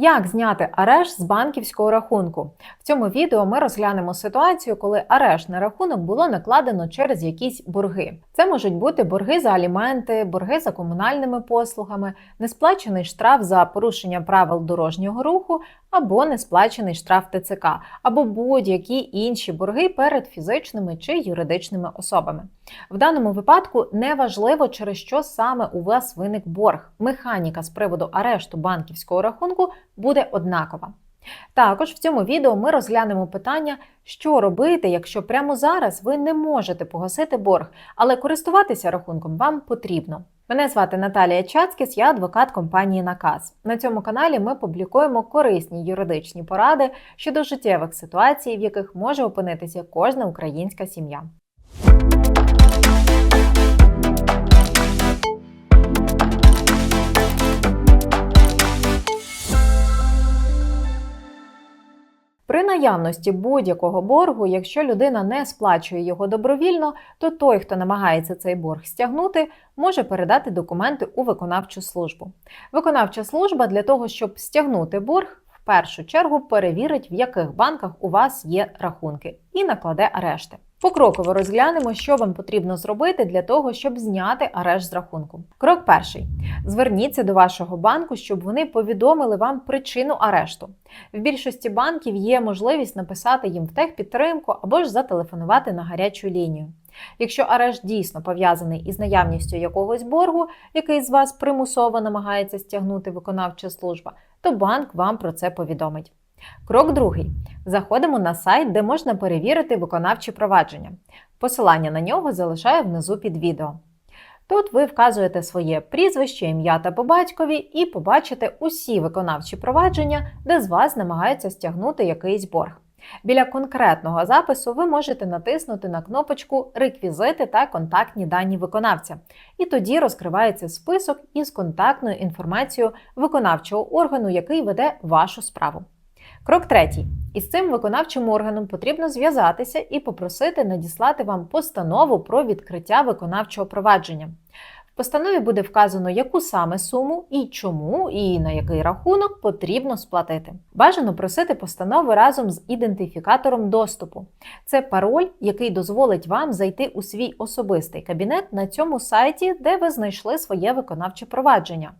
Як зняти арешт з банківського рахунку? В цьому відео ми розглянемо ситуацію, коли арешт на рахунок було накладено через якісь борги. Це можуть бути борги за аліменти, борги за комунальними послугами, несплачений штраф за порушення правил дорожнього руху або несплачений штраф ТЦК, або будь-які інші борги перед фізичними чи юридичними особами. В даному випадку неважливо, через що саме у вас виник борг. Механіка з приводу арешту банківського рахунку буде однакова. Також в цьому відео ми розглянемо питання, що робити, якщо прямо зараз ви не можете погасити борг, але користуватися рахунком вам потрібно. Мене звати Наталія Чацкіс, я адвокат компанії Наказ. На цьому каналі ми публікуємо корисні юридичні поради щодо життєвих ситуацій, в яких може опинитися кожна українська сім'я. При наявності будь-якого боргу, якщо людина не сплачує його добровільно, то той, хто намагається цей борг стягнути, може передати документи у виконавчу службу. Виконавча служба для того, щоб стягнути борг, першу чергу перевірить, в яких банках у вас є рахунки, і накладе арешти. Покроково розглянемо, що вам потрібно зробити для того, щоб зняти арешт з рахунку. Крок перший: зверніться до вашого банку, щоб вони повідомили вам причину арешту. В більшості банків є можливість написати їм в техпідтримку або ж зателефонувати на гарячу лінію. Якщо арешт дійсно пов'язаний із наявністю якогось боргу, який з вас примусово намагається стягнути виконавча служба, то банк вам про це повідомить. Крок другий. Заходимо на сайт, де можна перевірити виконавчі провадження. Посилання на нього залишаю внизу під відео. Тут ви вказуєте своє прізвище, ім'я та по батькові і побачите усі виконавчі провадження, де з вас намагаються стягнути якийсь борг. Біля конкретного запису ви можете натиснути на кнопочку Реквізити та контактні дані виконавця. І тоді розкривається список із контактною інформацією виконавчого органу, який веде вашу справу. Крок третій. Із цим виконавчим органом потрібно зв'язатися і попросити надіслати вам постанову про відкриття виконавчого провадження. Постанові буде вказано, яку саме суму і чому, і на який рахунок потрібно сплатити. Бажано просити постанови разом з ідентифікатором доступу. Це пароль, який дозволить вам зайти у свій особистий кабінет на цьому сайті, де ви знайшли своє виконавче провадження.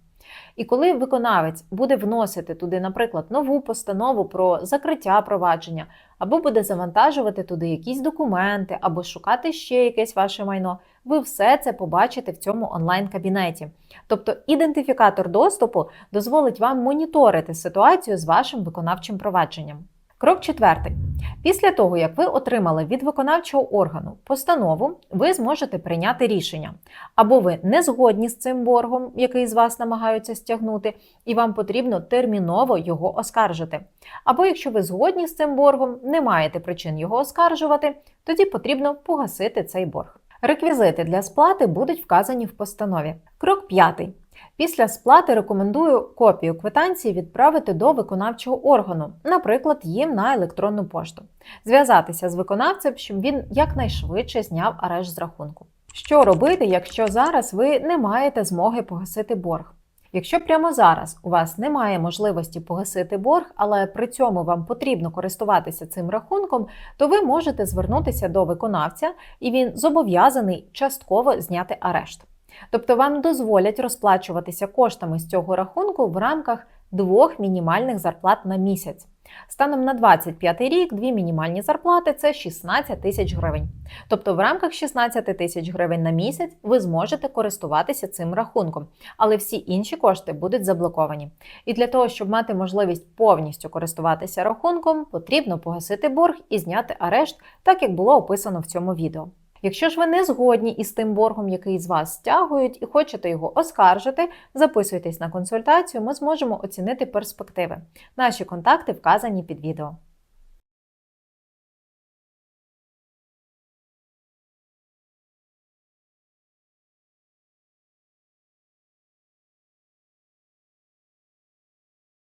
І коли виконавець буде вносити туди, наприклад, нову постанову про закриття провадження, або буде завантажувати туди якісь документи, або шукати ще якесь ваше майно, ви все це побачите в цьому онлайн-кабінеті. Тобто ідентифікатор доступу дозволить вам моніторити ситуацію з вашим виконавчим провадженням. Крок четвертий. Після того, як ви отримали від виконавчого органу постанову, ви зможете прийняти рішення. Або ви не згодні з цим боргом, який з вас намагаються стягнути, і вам потрібно терміново його оскаржити. Або якщо ви згодні з цим боргом, не маєте причин його оскаржувати, тоді потрібно погасити цей борг. Реквізити для сплати будуть вказані в постанові. Крок п'ятий. Після сплати рекомендую копію квитанції відправити до виконавчого органу, наприклад, їм на електронну пошту, зв'язатися з виконавцем, щоб він якнайшвидше зняв арешт з рахунку. Що робити, якщо зараз ви не маєте змоги погасити борг? Якщо прямо зараз у вас немає можливості погасити борг, але при цьому вам потрібно користуватися цим рахунком, то ви можете звернутися до виконавця і він зобов'язаний частково зняти арешт. Тобто вам дозволять розплачуватися коштами з цього рахунку в рамках двох мінімальних зарплат на місяць. Станом на 25 рік дві мінімальні зарплати це 16 тисяч гривень. Тобто в рамках 16 тисяч гривень на місяць ви зможете користуватися цим рахунком, але всі інші кошти будуть заблоковані. І для того, щоб мати можливість повністю користуватися рахунком, потрібно погасити борг і зняти арешт, так як було описано в цьому відео. Якщо ж ви не згодні із тим боргом, який з вас стягують, і хочете його оскаржити, записуйтесь на консультацію, ми зможемо оцінити перспективи. Наші контакти вказані під відео.